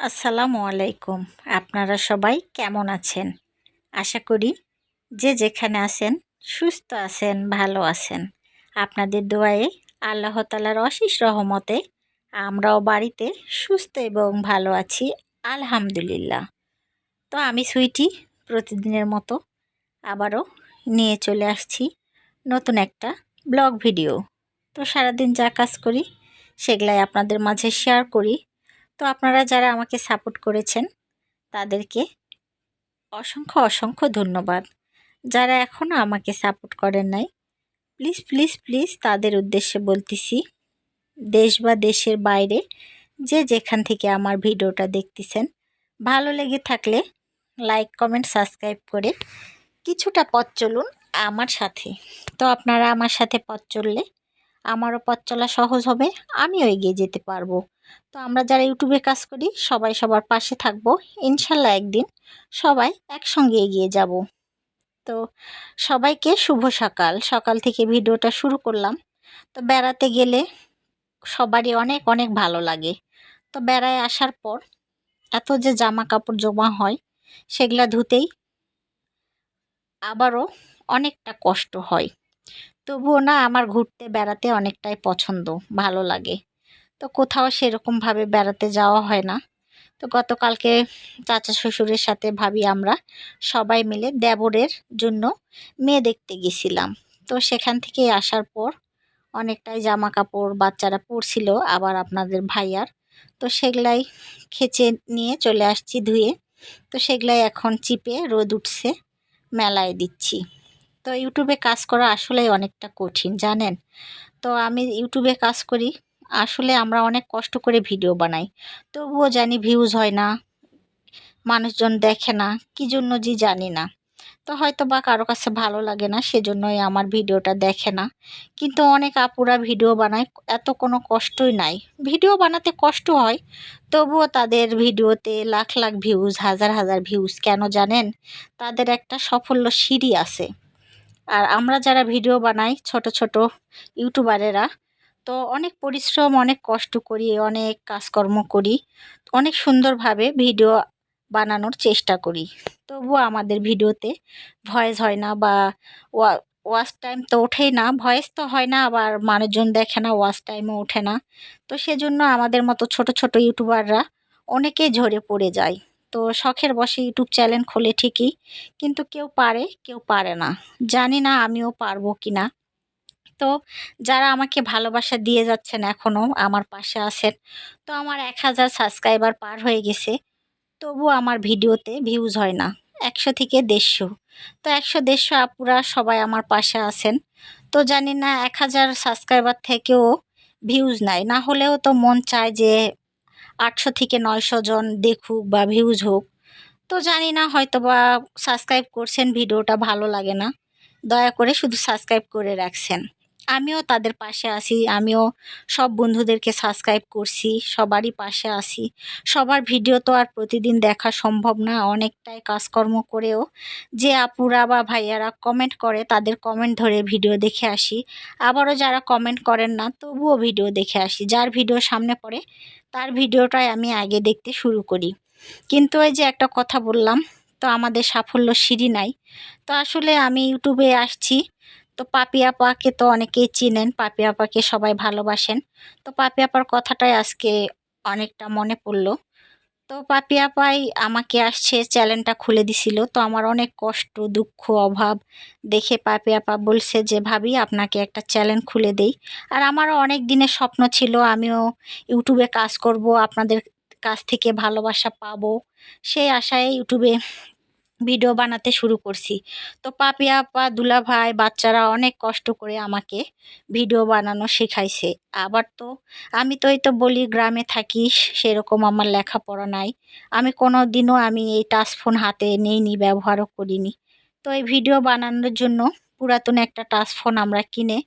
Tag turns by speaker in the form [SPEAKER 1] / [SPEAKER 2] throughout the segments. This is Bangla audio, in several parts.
[SPEAKER 1] আসসালামু আলাইকুম। আপনারা সবাই কেমন আছেন? আশা করি যে যেখানে আছেন সুস্থ আছেন, ভালো আছেন। আপনাদের দোয়ায়ে আল্লাহ তালার অশেষ রহমতে আমরাও বাড়িতে সুস্থ এবং ভালো আছি, আলহামদুলিল্লাহ। তো আমি সুইটি প্রতিদিনের মতো আবারও নিয়ে চলে আসছি নতুন একটা ব্লগ ভিডিও। তো সারাদিন যা কাজ করি সেগুলাই আপনাদের মাঝে শেয়ার করি। তো আপনারা যারা আমাকে সাপোর্ট করেছেন, তাদেরকে অসংখ্য অসংখ্য ধন্যবাদ। যারা এখনও আমাকে সাপোর্ট করেন নাই প্লিজ প্লিজ প্লিজ তাদের উদ্দেশ্যে বলতেছি, দেশ বা দেশের বাইরে যে যেখান থেকে আমার ভিডিওটা দেখতেছেন, ভালো লেগে থাকলে লাইক কমেন্ট সাবস্ক্রাইব করে কিছুটা পথ চলুন আমার সাথে। তো আপনারা আমার সাথে পথ চললে, আমারও পথ চলা সহজ হবে, আমিও এগিয়ে যেতে পারব। তো আমরা যারা ইউটিউবে কাজ করি, সবাই সবার পাশে থাকব। ইনশাল্লাহ একদিন সবাই একসঙ্গে এগিয়ে যাব। তো সবাইকে শুভ সকাল। সকাল থেকে ভিডিওটা শুরু করলাম। তো বেড়াতে গেলে সবারই অনেক অনেক ভালো লাগে। তো বেড়ায় আসার পর এত যে জামা কাপড় জমা হয়, সেগুলা ধুতেই আবারও অনেকটা কষ্ট হয়। তবুও না আমার ঘুরতে বেড়াতে অনেকটাই পছন্দ, ভালো লাগে। তো কোথাও সেরকমভাবে বেড়াতে যাওয়া হয় না। তো গতকালকে চাচা শ্বশুরের সাথে ভাবি আমরা সবাই মিলে দেবরের জন্য মেয়ে দেখতে গেছিলাম। তো সেখান থেকে আসার পর অনেকটাই জামা কাপড় বাচ্চারা পরছিল, আবার আপনাদের ভাইয়ার। তো সেগুলাই খেচে নিয়ে চলে আসছি ধুয়ে। তো সেগুলাই এখন চিপে রোদ উঠছে, মেলায় দিচ্ছি। তো ইউটিউবে কাজ করা আসলেই অনেকটা কঠিন, জানেন? তো আমি ইউটিউবে কাজ করি আসলে আমরা অনেক কষ্ট করে ভিডিও বানাই। তবুও জানি ভিউজ হয় না, মানুষজন দেখে না, কী জন্য যে জানি না। তো হয়তো বা কারও কাছে ভালো লাগে না, সেজন্যই আমার ভিডিওটা দেখে না। কিন্তু অনেক আপুরা ভিডিও বানায়, এত কোনো কষ্টই নাই। ভিডিও বানাতে কষ্ট হয়, তবুও তাদের ভিডিওতে লাখ লাখ ভিউজ হাজার হাজার ভিউজ কেন জানেন? তাদের একটা সাফল্য সিঁড়ি আছে। আর আমরা যারা ভিডিও বানাই, ছোট ছোট ইউটিউবারেরা তো অনেক পরিশ্রম, অনেক কষ্ট করি, অনেক কাজকর্ম করি, অনেক সুন্দরভাবে ভিডিও বানানোর চেষ্টা করি। তবুও আমাদের ভিডিওতে ভয়েস হয় না বা ওয়াচ টাইম তো ওঠেই না, ভয়েস তো হয় না, আবার মানুষজন দেখে না, ওয়াচ টাইমও ওঠে না। তো সেজন্য আমাদের মতো ছোট ছোট ইউটিউবাররা অনেকেই ঝরে পড়ে যায়। তো শখের বসে ইউটিউব চ্যানেল খোলে ঠিকই, কিন্তু কেউ পারে কেউ পারে না। জানি না আমিও পারব কি না তো যারা আমাকে ভালোবাসা দিয়ে যাচ্ছেন এখনও আমার পাশে আছেন, তো আমার এক হাজার সাবস্ক্রাইবার পার হয়ে গেছে। তবু আমার ভিডিওতে ভিউজ হয় না, একশো থেকে দেড়শো। তো একশো দেড়শো আপুরা সবাই আমার পাশে আছেন। তো জানি না এক হাজার সাবস্ক্রাইবার থেকেও ভিউজ নাই, না হলেও তো মন চায় যে আটশো থেকে নয়শো জন দেখুক বা ভিউজ হোক। তো জানি না হয়তো বা সাবস্ক্রাইব করছেন, ভিডিওটা ভালো লাগে না। দয়া করে শুধু সাবস্ক্রাইব করে রাখছেন। আমিও তাদের পাশে আছি, আমিও সব বন্ধুদেরকে সাবস্ক্রাইব করছি, সবারই পাশে আছি। সবার ভিডিও তো আর প্রতিদিন দেখা সম্ভব না, অনেকটাই কাজকর্ম করেও। যে আপুরা বা ভাইয়ারা কমেন্ট করে, তাদের কমেন্ট ধরে ভিডিও দেখে আসি। আবারও যারা কমেন্ট করেন না, তবুও ভিডিও দেখে আসি। যার ভিডিও সামনে পড়ে, তার ভিডিওটাই আমি আগে দেখতে শুরু করি। কিন্তু ওই যে একটা কথা বললাম, তো আমাদের সাফল্য সিঁড়ি নাই। তো আসলে আমি ইউটিউবে আসছি তো পাপি আপাকে তো অনেকেই চিনেন, পাপি আপাকে সবাই ভালোবাসেন। তো পাপি আপার কথাটাই আজকে অনেকটা মনে পড়ল। তো পাপি আপাই আমাকে আসছে, চ্যানেলটা খুলে দিছিল। তো আমার অনেক কষ্ট, দুঃখ, অভাব দেখে পাপি আপা বলছে যে, ভাবি, আপনাকে একটা চ্যানেল খুলে দেই। আর আমারও অনেক দিনের স্বপ্ন ছিল, আমিও ইউটিউবে কাজ করব, আপনাদের কাছ থেকে ভালোবাসা পাবো। সেই আশায় ইউটিউবে ভিডিও বানাতে শুরু করছি। তো পাপি আপা, দুলা ভাই, বাচ্চারা অনেক কষ্ট করে আমাকে ভিডিও বানানো শেখাইছে। আবার তো আমি তো তো বলি গ্রামে থাকি, সেরকম আমার লেখাপড়া নাই। আমি কোনো দিনও আমি এই টাচ ফোন হাতে নিইনি, ব্যবহারও করিনি। তো এই ভিডিও বানানোর জন্য পুরাতন একটা টাচ ফোন আমরা কিনে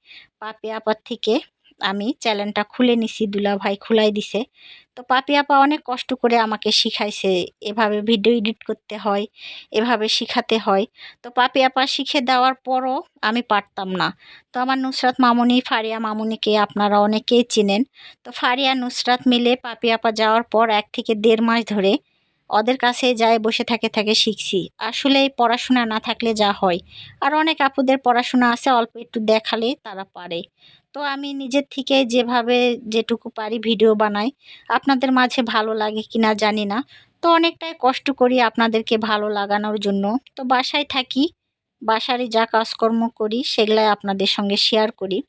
[SPEAKER 1] পাপি আপার থেকে আমি চ্যানেলটা খুলে নিছি, দুলা ভাই খুলাই দিছে। তো পাপি আপা অনেক কষ্ট করে আমাকে শিখাইছে এভাবে ভিডিও এডিট করতে হয়, এভাবে শিখাতে হয়। তো পাপি আপা শিখে দেওয়ার পরও আমি পারতাম না। তো আমার নুসরাত মামুনি, ফারিয়া মামুনিকে আপনারা অনেকেই চিনেন। তো ফারিয়া, নুসরাত মিলে পাপি আপা যাওয়ার পর এক থেকে দেড় মাস ধরে ওদের কাছে যায় বসে থাকে থাকে শিখছি। আসলে এই পড়াশোনা না থাকলে যা হয়। আর অনেক আপুদের পড়াশোনা আছে, অল্প একটু দেখালে তারা পারে। তো আমি নিজের থেকে যেভাবে যেটুকু পারি ভিডিও বানাই। আপনাদের মাঝে ভালো লাগে কি না জানি না। তো অনেকটাই কষ্ট করি আপনাদেরকে ভালো লাগানোর জন্য। তো বাসায় থাকি, বাসারই যা কাজকর্ম করি সেগুলাই আপনাদের সঙ্গে শেয়ার করি।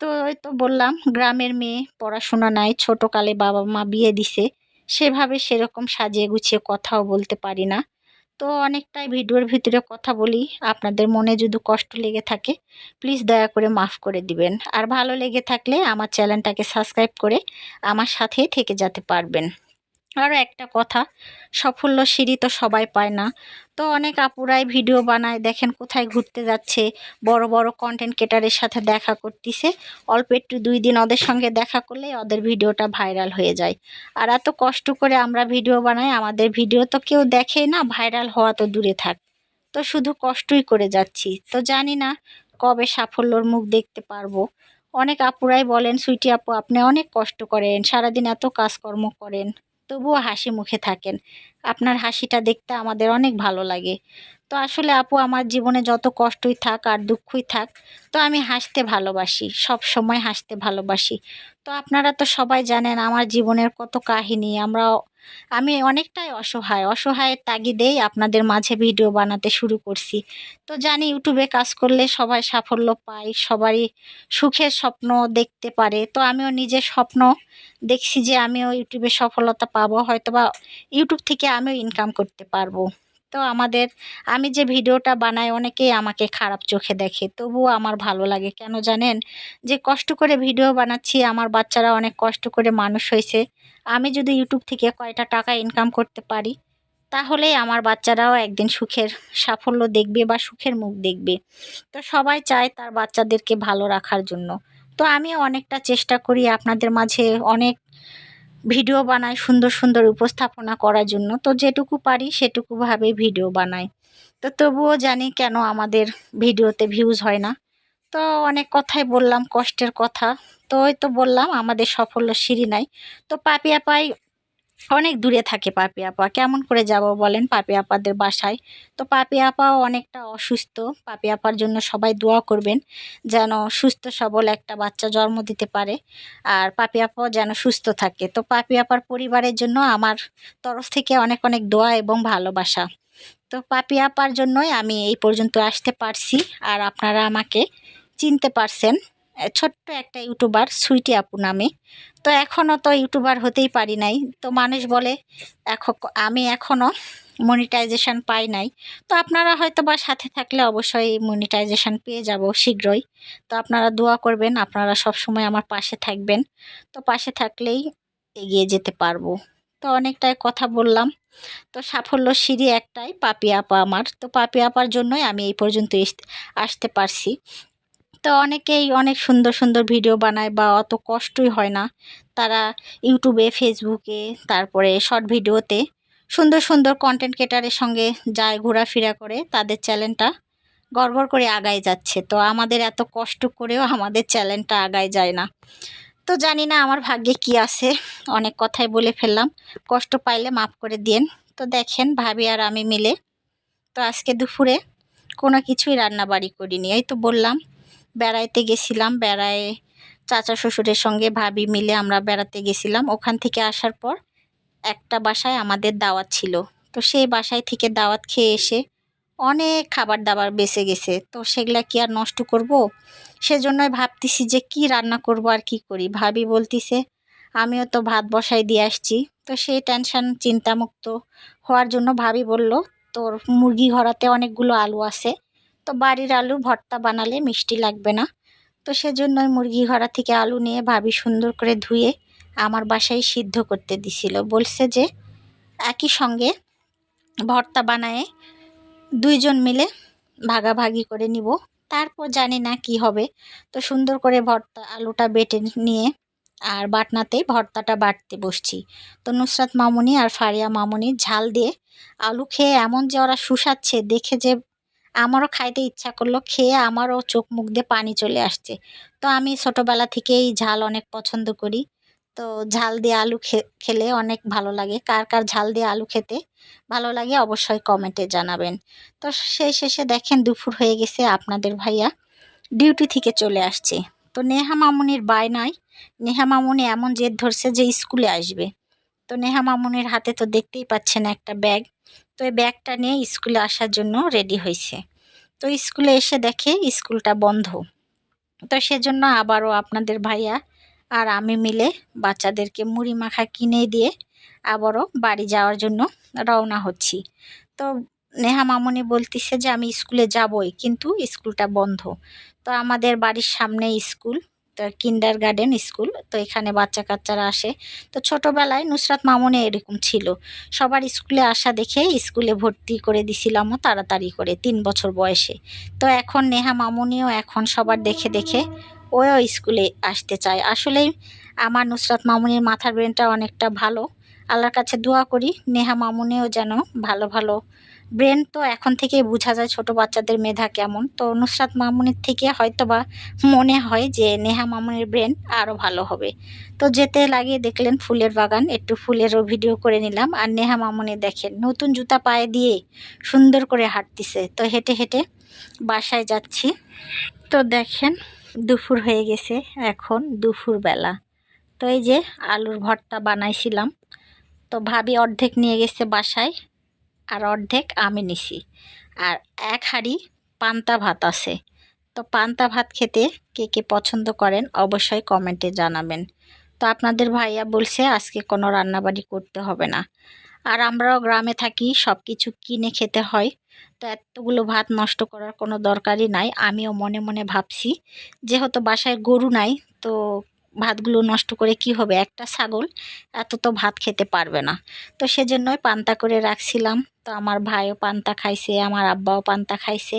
[SPEAKER 1] তো ওই তো বললাম, গ্রামের মেয়ে, পড়াশোনা নাই, ছোটোকালে বাবা মা বিয়ে দিছে। সেভাবে সেরকম সাজিয়ে গুছিয়ে কথাও বলতে পারি না। তো অনেকটাই ভিডিওর ভিতরে কথা বলি। আপনাদের মনে যদি কষ্ট লেগে থাকে প্লিজ দয়া করে মাফ করে দিবেন। আর ভালো লেগে থাকলে আমার চ্যানেলটাকে সাবস্ক্রাইব করে আমার সাথেই থেকে যেতে পারবেন। আরও একটা কথা, সাফল্য সিঁড়ি তো সবাই পায় না। তো অনেক আপুরাই ভিডিও বানায়, দেখেন কোথায় ঘুরতে যাচ্ছে, বড় বড় কন্টেন্ট ক্রিয়েটারের সাথে দেখা করতেছে। অল্প একটু দুই দিন ওদের সঙ্গে দেখা করলে ওদের ভিডিওটা ভাইরাল হয়ে যায়। আর এত কষ্ট করে আমরা ভিডিও বানাই, আমাদের ভিডিও তো কেউ দেখেই না ভাইরাল হওয়া তো দূরে থাক। তো শুধু কষ্টই করে যাচ্ছি। তো জানি না কবে সাফল্যর মুখ দেখতে পারব। অনেক আপুরাই বলেন, সুইটি আপু, আপনি অনেক কষ্ট করেন, সারাদিন এত কাজকর্ম করেন। তবুও হাসি মুখে থাকেন। আপনার হাসিটা দেখতে আমাদের অনেক ভালো লাগে। তো আসলে আপু, আমার জীবনে যত কষ্টই থাক আর দুঃখই থাক, তো আমি হাসতে ভালোবাসি, সব সময় হাসতে ভালোবাসি। তো আপনারা তো সবাই জানেন আমার জীবনের কত কাহিনী, আমরা আমি অনেকটাই অসহায়, অসহায়ের তাগিদেই আপনাদের মাঝে ভিডিও বানাতে শুরু করছি। তো জানি ইউটিউবে কাজ করলে সবাই সাফল্য পায়, সবারই সুখের স্বপ্ন দেখতে পারে। তো আমিও নিজের স্বপ্ন দেখছি যে আমিও ইউটিউবে সফলতা পাবো, হয়তোবা ইউটিউব থেকে আমিও ইনকাম করতে পারব। তো আমাদের, আমি যে ভিডিওটা বানাই অনেকেই আমাকে খারাপ চোখে দেখে, তবুও আমার ভালো লাগে। কেন জানেন? যে কষ্ট করে ভিডিও বানাচ্ছি, আমার বাচ্চারা অনেক কষ্ট করে মানুষ হয়েছে। আমি যদি ইউটিউব থেকে কয়টা টাকা ইনকাম করতে পারি, তাহলেই আমার বাচ্চারাও একদিন সুখের সাফল্য দেখবে বা সুখের মুখ দেখবে। তো সবাই চায় তার বাচ্চাদেরকে ভালো রাখার জন্য। তো আমি অনেকটা চেষ্টা করি আপনাদের মাঝে অনেক ভিডিও বানাই সুন্দর সুন্দর উপস্থাপনা করার জন্য। তো যেটুকু পারি সেটুকুভাবে ভিডিও বানাই। তো তবুও জানি কেন আমাদের ভিডিওতে ভিউজ হয় না। তো অনেক কথাই বললাম, কষ্টের কথা। তো ওই তো বললাম, আমাদের সাফল্য সিঁড়ি নাই। তো পাপিয়া আপাই অনেক দূরে থাকে পাপি আপা। কেমন করে যাব বলেন পাপি আপাদের বাসায়? তো পাপি আপাও অনেকটা অসুস্থ। পাপি আপার জন্য সবাই দোয়া করবেন যেন সুস্থ সবল একটা বাচ্চা জন্ম দিতে পারে আর পাপি আপাও যেন সুস্থ থাকে। তো পাপি আপার পরিবারের জন্য আমার তরফ থেকে অনেক অনেক দোয়া এবং ভালোবাসা। তো পাপি আপার জন্যই আমি এই পর্যন্ত আসতে পারছি আর আপনারা আমাকে চিনতে পারছেন। ছোট্ট একটা ইউটিউবার, সুইটি আপু নামে। তো এখনও তো ইউটিউবার হতেই পারি নাই। তো মানুষ বলে এখন আমি এখনও মনিটাইজেশান পাই নাই। তো আপনারা হয়তো বা সাথে থাকলে অবশ্যই মনিটাইজেশান পেয়ে যাব শীঘ্রই। তো আপনারা দোয়া করবেন, আপনারা সব সময় আমার পাশে থাকবেন। তো পাশে থাকলেই এগিয়ে যেতে পারব। তো অনেকটাই কথা বললাম। তো সাফল্য সিঁড়ি একটাই, পাপি আপা আমার। তো পাপি আপার জন্যই আমি এই পর্যন্ত আসতে পারছি। তো অনেকেই অনেক সুন্দর সুন্দর ভিডিও বানায় বা অত কষ্টই হয় না। তারা ইউটিউবে ফেসবুকে তারপরে শর্ট ভিডিওতে সুন্দর সুন্দর কন্টেন্ট ক্রিয়েটারের সঙ্গে যায়, ঘোরাফেরা করে তাদের চ্যানেলটা গড়গড় করে আগায় যাচ্ছে। তো আমাদের এত কষ্ট করেও আমাদের চ্যানেলটা আগায় যায় না। তো জানি না আমার ভাগ্যে কি আছে, অনেক কথাই বলে ফেললাম। কষ্ট পাইলে মাফ করে দিন তো দেখেন ভাবি আর আমি মিলে তো আজকে দুপুরে কোনো কিছুই রান্না বাড়ি করিনি। এই তো বললাম বেড়াইতে গেছিলাম, বেড়ায় চাচা শ্বশুরের সঙ্গে ভাবি মিলে আমরা বেড়াতে গেছিলাম। ওখান থেকে আসার পর একটা বাসায় আমাদের দাওয়াত ছিল। তো সেই বাসায় থেকে দাওয়াত খেয়ে এসে অনেক খাবার দাবার বেঁচে গেছে। তো সেগুলা কি আর নষ্ট করব। সেজন্যই ভাবতেছি যে কি রান্না করব আর কি করি? ভাবি বলতিছে, আমিও তো ভাত বসাই দিয়ে আসছি। তো সেই টেনশন চিন্তামুক্ত হওয়ার জন্য ভাবি বলল, তোর মুরগি ঘরাতে অনেকগুলো আলু আছে তো বাড়ির আলু ভর্তা বানালে মিষ্টি লাগবে না। তো সেজন্যই মুরগি ঘরা থেকে আলু নিয়ে ভাবি সুন্দর করে ধুয়ে আমার বাসায় সিদ্ধ করতে দিছিল। বলছে যে, একই সঙ্গে ভর্তা বানায়ে দুইজন মিলে ভাগাভাগি করে নিব। তারপর জানি না কি হবে। তো সুন্দর করে ভর্তা আলুটা বেটে নিয়ে আর বাটনাতেই ভর্তাটা বাটতে বসছি। তো নুসরাত মামুনি আর ফারিয়া মামুনি ঝাল দিয়ে আলু খেয়ে এমন যে ওরা শুষাচ্ছে দেখে যে আমারও খাইতে ইচ্ছা করল, খেয়ে আমারও চোখ মুখ দিয়ে পানি চলে আসছে। তো আমি ছোটোবেলা থেকেই ঝাল অনেক পছন্দ করি। তো ঝাল দিয়ে আলু খেলে অনেক ভালো লাগে। কার কার ঝাল দিয়ে আলু খেতে ভালো লাগে অবশ্যই কমেন্টে জানাবেন। তো সেই শেষে দেখেন দুপুর হয়ে গেছে আপনাদের ভাইয়া ডিউটি থেকে চলে আসছে। তো নেহা মামুনির বায়নায়, নেহা মামুনি এমন জেদ ধরছে যে স্কুলে আসবে। তো নেহা মামুনির হাতে তো দেখতেই পাচ্ছেন একটা ব্যাগ। তো এই ব্যাগটা নিয়ে স্কুলে আসার জন্য রেডি হয়েছে তো স্কুলে এসে দেখে স্কুলটা বন্ধ। তো সেজন্য আবারও আপনাদের ভাইয়া আর আমি মিলে বাচ্চাদেরকে মুড়ি মাখা কিনে দিয়ে আবারও বাড়ি যাওয়ার জন্য রওনা হচ্ছি। তো নেহা মামনি বলতেছে যে, আমি স্কুলে যাবই, কিন্তু স্কুলটা বন্ধ। তো আমাদের বাড়ির সামনে স্কুল। কিন্ডার গার্ডেন স্কুল তো এখানে বাচ্চা কাচ্চারা আসে। তো ছোটোবেলায় নুসরাত মামনে এরকম ছিল। সবার স্কুলে আসা দেখে স্কুলে ভর্তি করে দিছিলামও তাড়াতাড়ি করে, তিন বছর বয়সে। তো এখন নেহা মামুনিও এখন সবার দেখে দেখে ওও স্কুলে আসতে চায়। আসলেই আমার নুসরাত মামুনির মাথার ব্রেনটা অনেকটা ভালো। আল্লাহর কাছে দোয়া করি, নেহা মামুনিও যেন ভালো ভালো ব্রেন তো এখন থেকেই বোঝা যায় ছোট বাচ্চাদের মেধা কেমন। তো নুসরাত মামুনির থেকে হয়তো বা মনে হয় যে নেহা মামুনির ব্রেন আরও ভালো হবে। তো যেতে লাগিয়ে দেখলেন ফুলের বাগান, একটু ফুলেরও ভিডিও করে নিলাম। আর নেহা মামুনি দেখেন, নতুন জুতা পায়ে দিয়ে সুন্দর করে হাঁটতিছে। তো হেঁটে হেঁটে বাসায় যাচ্ছি। তো দেখেন, দুপুর হয়ে গেছে, এখন দুপুরবেলা। তো এই যে আলুর ভর্তা বানাইছিলাম। তো ভাবি অর্ধেক নিয়ে গেছে বাসায়। আর অর্ধেক আমি নিছি। আর এক হাঁড়ি পান্তা ভাত আছে। তো পান্তা ভাত খেতে কে কে পছন্দ করেন অবশ্যই কমেন্টে জানাবেন। তো আপনাদের ভাইয়া বলছে আজকে কোনো রান্নাবাড়ি করতে হবে না। আর আমরাও গ্রামে থাকি সব কিছু কিনে খেতে হয়। তো এতগুলো ভাত নষ্ট করার কোনো দরকারই নাই। আমিও মনে মনে ভাবছি, যেহেতু বাসায় গরু নাই, তো ভাতগুলো নষ্ট করে কি হবে? একটা ছাগল এত তো ভাত খেতে পারবে না। তো সেজন্যই পান্তা করে রাখছিলাম। তো আমার ভাইও পান্তা খাইছে, আমার আব্বাও পান্তা খাইছে।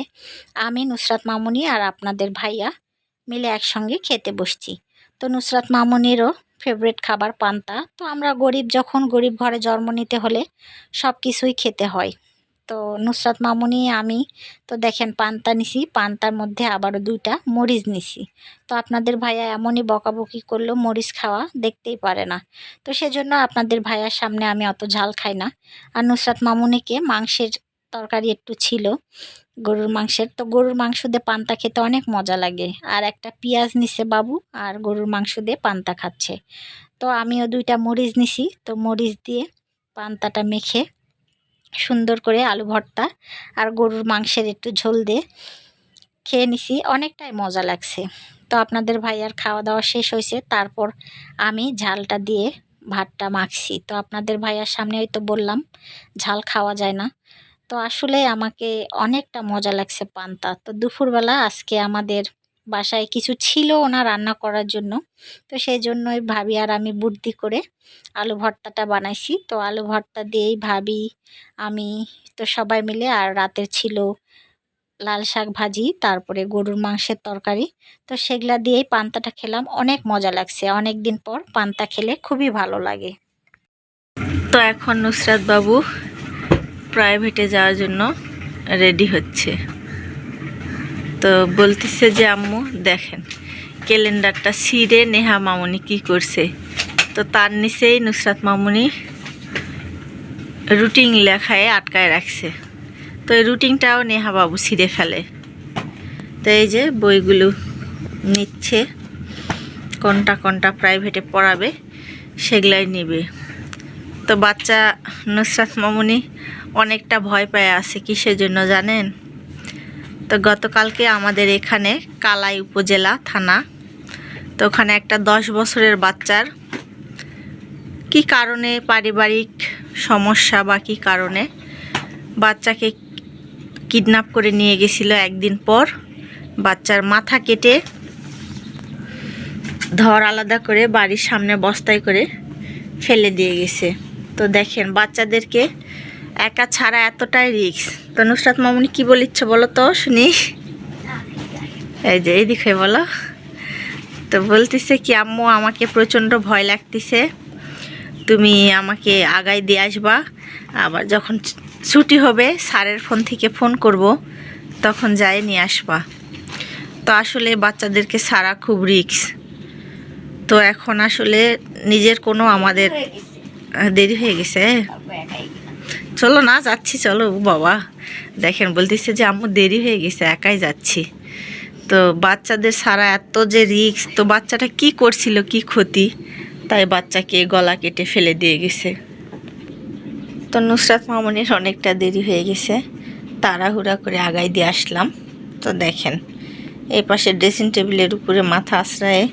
[SPEAKER 1] আমি, নুসরাত মামুনি আর আপনাদের ভাইয়া মিলে একসঙ্গে খেতে বসছি। তো নুসরাত মামুনিরও ফেভারেট খাবার পান্তা। তো আমরা গরিব, যখন গরিব ঘরে জন্ম নিতে হলে সব কিছুই খেতে হয়। তো নুসরাত মামুনি, আমি তো দেখেন পান্তা নিছি, পান্তার মধ্যে আবারও দুইটা মরিচ নিছি। তো আপনাদের ভাইয়া এমনই বকাবকি করল মরিচ খাওয়া দেখতেই পারে না। তো সেজন্য আপনাদের ভাইয়ার সামনে আমি অত ঝাল খাই না। আর নুসরাত মামুনিকে মাংসের তরকারি একটু ছিল, গরুর মাংসের। তো গরুর মাংস দিয়ে পান্তা খেতে অনেক মজা লাগে। আর একটা পেঁয়াজ নিছে বাবু, আর গরুর মাংস দিয়ে পান্তা খাচ্ছে। তো আমিও দুইটা মরিচ নিছি, তো মরিচ দিয়ে পান্তাটা মেখে সুন্দর করে আলু ভর্তা আর গরুর মাংসের একটু ঝোল দিয়ে খেয়ে নিছি। অনেকটাই মজা লাগছে। তো আপনাদের ভাইয়ার খাওয়া দাওয়া শেষ হয়েছে। তারপর আমি ঝালটা দিয়ে ভাতটা মাখছি। তো আপনাদের ভাইয়ার সামনে হয়তো বললাম, ঝাল খাওয়া যায় না। তো আসলে আমাকে অনেকটা মজা লাগছে পান্তা। তো দুপুরবেলা আজকে আমাদের বাসায় কিছু ছিল না রান্না করার জন্য। তো সেই জন্যই ভাবি আর আমি বুদ্ধি করে আলু ভর্তাটা বানাইছি। তো আলু ভর্তা দিয়েই ভাবি আমি তো সবাই মিলে আর রাতের ছিল লাল শাক ভাজি, তারপরে গরুর মাংসের তরকারি। তো সেগুলা দিয়েই পান্তাটা খেলাম। অনেক মজা লাগছে। অনেক দিন পর পান্তা খেলে খুবই ভালো লাগে।
[SPEAKER 2] তো এখন নুসরাত বাবু প্রাইভেটে যাওয়ার জন্য রেডি হচ্ছে। তো বলতেছে যে, আম্মু, দেখেন, ক্যালেন্ডারটা ছিঁড়ে নেহা মামুনি কি করছে? তো তার নিচেই নুসরাত মামুনি রুটিন লেখায় আটকায় রাখছে। তো এই রুটিনটাও নেহা বাবু ছিঁড়ে ফেলে। তো এই যে বইগুলো নিচ্ছে, কোনটা কোনটা প্রাইভেটে পড়াবে সেগুলাই নিবে। তো বাচ্চা নুসরাত মামুনি অনেকটা ভয় পায় আছে কিসের জন্য জানেন? তো গতকালকে আমাদের এখানে কালাই উপজেলা থানা। তো ওখানে একটা দশ বছরের বাচ্চার কি কারণে পারিবারিক সমস্যা বা কী কারণে বাচ্চাকে কিডন্যাপ করে নিয়ে গেছিল একদিন পর, বাচ্চার মাথা কেটে ধর আলাদা করে বাড়ির সামনে বস্তায় করে ফেলে দিয়ে গেছে। তো দেখেন বাচ্চাদেরকে একা ছাড়া এতটাই রিক্স তো নুসরাত মামুনি কি বলিচ্ছ বলো তো শুনি? এই যে এইদিক হয়ে বলো। তো বলতেছে কি আম্মু আমাকে প্রচণ্ড ভয় লাগতেছে। তুমি আমাকে আগায় দিয়ে আসবা। আবার যখন ছুটি হবে স্যারের ফোন থেকে ফোন করব। তখন যাই নিয়ে আসবা। তো আসলে বাচ্চাদেরকে সারা খুব রিক্স তো এখন আসলে নিজের কোনো আমাদের দেরি হয়ে গেছে। চলো না, যাচ্ছি, চলো বাবা। দেখেন, বলতেছে যে আম্মু দেরি হয়ে গেছে, একাই যাচ্ছি। তো বাচ্চাদের সারা এত যে রিক্স তো বাচ্চাটা কি করছিল, কি ক্ষতি? তাই বাচ্চাকে গলা কেটে ফেলে দিয়ে গেছে। তো নুসরাত মামনির অনেকটা দেরি হয়ে গেছে। তাড়াহুড়া করে আগাই দিয়ে আসলাম। তো দেখেন, এই পাশে ড্রেসিং টেবিলের উপরে মাথা আশ্রয়ে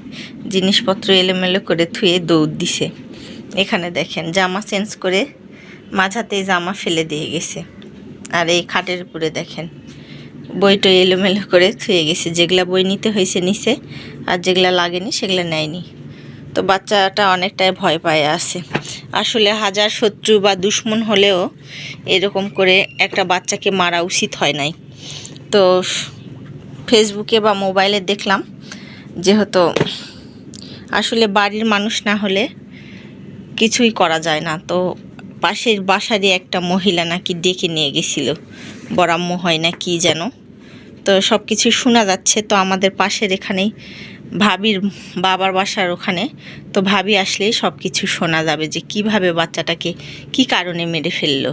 [SPEAKER 2] জিনিসপত্র এলোমেলো করে থুয়ে দৌড় দিছে। এখানে দেখেন, জামা চেঞ্জ করে মাঝাতেই জামা ফেলে দিয়ে গেছে। আর এই খাটের উপরে দেখেন, বইটা এলোমেলো করে থুয়ে গেছে। যেগুলা বই নিতে হয়েছে নিছে, আর যেগুলা লাগেনি সেগুলো নেয়নি। তো বাচ্চাটা অনেকটাই ভয় পায় আছে। আসলে হাজার শত্রু বা দুশ্মন হলেও এরকম করে একটা বাচ্চাকে মারা উচিত হয় নাই। তো ফেসবুকে বা মোবাইলে দেখলাম যেহেতু আসলে বাড়ির মানুষ না হলে কিছুই করা যায় না। তো পাশের বাসারই একটা মহিলা নাকি ডেকে নিয়ে গেছিল। বরাম্ম হয় না কি যেন। তো সব কিছু শোনা যাচ্ছে তো আমাদের পাশের এখানেই, ভাবির বাবার বাসার ওখানে। তো ভাবি আসলেই সব কিছু শোনা যাবে যে কীভাবে বাচ্চাটাকে কি কারণে মেরে ফেলল।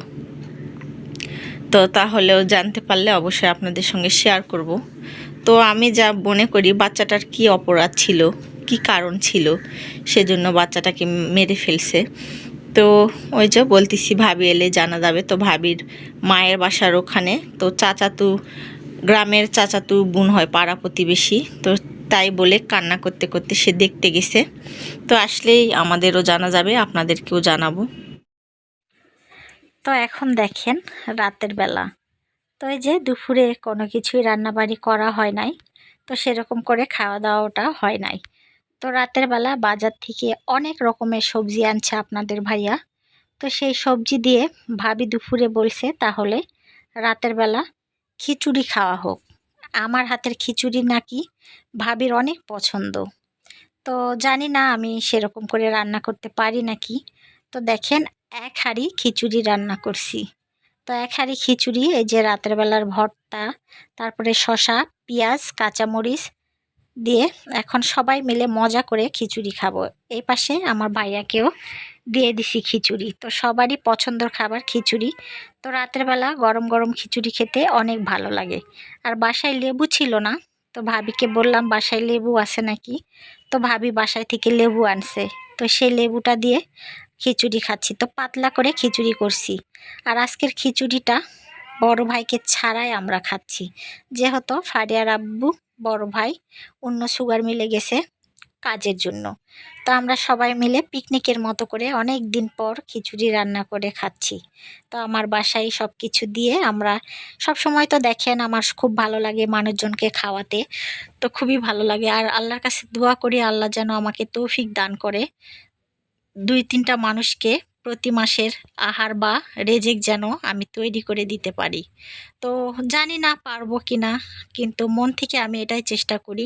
[SPEAKER 2] তো তাহলেও জানতে পারলে অবশ্যই আপনাদের সঙ্গে শেয়ার করব। তো আমি যা মনে করি বাচ্চাটার কি অপরাধ ছিল, কি কারণ ছিল, সেজন্য বাচ্চাটাকে মেরে ফেলছে। তো ওই যে বলতেছি, ভাবি এলে জানা যাবে। তো ভাবির মায়ের বাসার ওখানে। তো চাচাতু, গ্রামের চাচাতু বোন হয় পাড়া প্রতিবেশী। তো তাই বলে কান্না করতে করতে সে দেখতে গেছে। তো আসলেই আমাদেরও জানা যাবে, আপনাদেরকেও জানাব।
[SPEAKER 1] তো এখন দেখেন রাতের বেলা। তো এই যে দুপুরে কোনো কিছুই রান্নাবাড়ি করা হয় নাই। তো সেরকম করে খাওয়া দাওয়াটা হয় নাই। তো রাতের বেলা বাজার থেকে অনেক রকমের সবজি আনছে আপনাদের ভাইয়া। তো সেই সবজি দিয়ে ভাবি দুপুরে বলছে, তাহলে রাতের বেলা খিচুড়ি খাওয়া হোক। আমার হাতের খিচুড়ি নাকি ভাবির অনেক পছন্দ। তো জানি না আমি সেরকম করে রান্না করতে পারি নাকি। তো দেখেন, এক হাঁড়ি খিচুড়ি রান্না করছি। তো এক হাঁড়ি খিচুড়ি, এই যে রাতের বেলার ভর্তা, তারপরে শশা পেঁয়াজ, কাঁচামরিচ দিয়ে এখন সবাই মিলে মজা করে খিচুড়ি খাব। এই পাশে আমার ভাইয়াকেও দিয়ে দিছি খিচুড়ি। তো সবারই পছন্দের খাবার খিচুড়ি। তো রাতের বেলা গরম গরম খিচুড়ি খেতে অনেক ভালো লাগে। আর বাসায় লেবু ছিল না। তো ভাবিকে বললাম, বাসায় লেবু আছে নাকি? তো ভাবি বাসায় থেকে লেবু আনছে। তো সেই লেবুটা দিয়ে খিচুড়ি খাচ্ছি। তো পাতলা করে খিচুড়ি করছি। আর আজকের খিচুড়িটা বড় ভাইকে ছাড়াই আমরা খাচ্ছি। যেহেতু ফারিয়ার আব্বু বড় ভাই, অন্য সুগার মিলে গেছে কাজের জন্য। তো আমরা সবাই মিলে পিকনিকের মতো করে অনেক দিন পর খিচুড়ি রান্না করে খাচ্ছি। তো আমার বাসায় সব কিছু দিয়ে আমরা সব সময় তো দেখেন আমার খুব ভালো লাগে মানুষজনকে খাওয়াতে, তো খুবই ভালো লাগে। আর আল্লাহর কাছে দোয়া করি, আল্লাহ যেন আমাকে তৌফিক দান করে। দুই তিনটা মানুষকে প্রতি মাসের আহার বা রেজেক যেন আমি তৈরি করে দিতে পারি। তো জানি না পারব কি না কিন্তু মন থেকে আমি এটাই চেষ্টা করি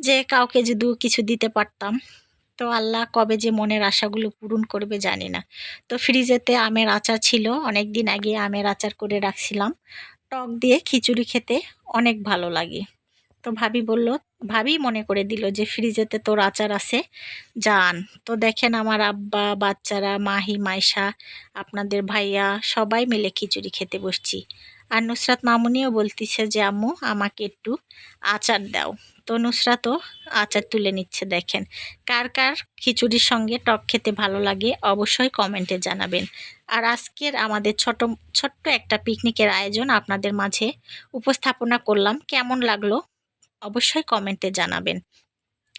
[SPEAKER 1] যে কাউকে যদি কিছু দিতে পারতাম, তো আল্লাহ কবে যে মনের আশাগুলো পূরণ করবে জানি না। তো ফ্রিজেতে আমের আচার ছিল অনেক দিন আগে আমের আচার করে রাখছিলাম। টক দিয়ে খিচুড়ি খেতে অনেক ভালো লাগে। তো ভাবি বলল, ভাবি মনে করে দিল যে ফ্রিজেতে তোর আচার আছে। যান তো দেখেন আমার আব্বা, বাচ্চারা, মাহি, মাইশা, আপনাদের ভাইয়া, সবাই মিলে খিচুড়ি খেতে বসছি। আর নুসরাত মামুনিও বলতিছে যে, আম্মু, আমাকে একটু আচার দাও। তো নুসরাতও আচার তুলে নিচ্ছে, দেখেন। কার কার খিচুড়ির সঙ্গে টক খেতে ভালো লাগে অবশ্যই কমেন্টে জানাবেন। আর আজকের আমাদের ছোট, ছোট্ট একটা পিকনিকের আয়োজন আপনাদের মাঝে উপস্থাপনা করলাম। কেমন লাগল? অবশ্যই কমেন্টে জানাবেন।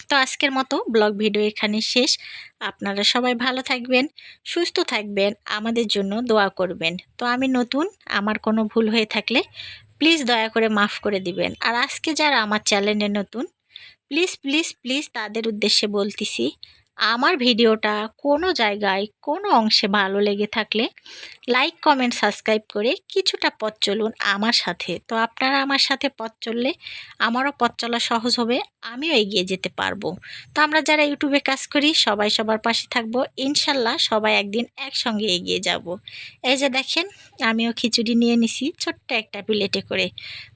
[SPEAKER 1] তো আজকের মতো ব্লগ ভিডিও এখানে শেষ। আপনারা সবাই ভালো থাকবেন, সুস্থ থাকবেন, আমাদের জন্য দোয়া করবেন। তো আমি নতুন, আমার কোনো ভুল হয়ে থাকলে প্লিজ দয়া করে মাফ করে দিবেন। আর আজকে যারা আমার চ্যানেলে নতুন প্লিজ প্লিজ প্লিজ তাদের উদ্দেশ্যে বলতেছি আমার ভিডিওটা কোনো জায়গায়, কোনো অংশে ভালো লেগে থাকলে লাইক কমেন্ট সাবস্ক্রাইব করে কিছুটা পথ চলুন আমার সাথে। তো আপনারা আমার সাথে পথ চললে আমারও পথ চলা সহজ হবে, আমিও এগিয়ে যেতে পারব। তো আমরা যারা ইউটিউবে কাজ করি, সবাই সবার পাশে থাকব। ইনশাল্লাহ সবাই একদিন একসঙ্গে এগিয়ে যাব। এই যে দেখেন, আমিও খিচুড়ি নিয়ে নিছি, ছোট্ট একটা প্লেটে করে।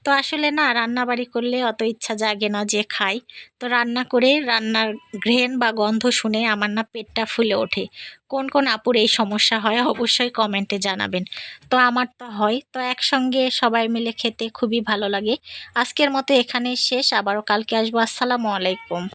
[SPEAKER 1] তো আসলে না, রান্নাবাড়ি করলে অত ইচ্ছা জাগে না যে খাই। তো রান্না করে রান্নার ঘ্রেন বা গন্ধ শুনে আমার না পেটটা ফুলে ওঠে। কোন কোন আপুর এই সমস্যা হয় অবশ্যই কমেন্টে জানাবেন। তো আমার তো হয়। তো একসঙ্গে সবাই মিলে খেতে খুবই ভালো লাগে। আজকের মতো এখানে শেষ। আবারও কালকে আসব। আসসালামু আলাইকুম।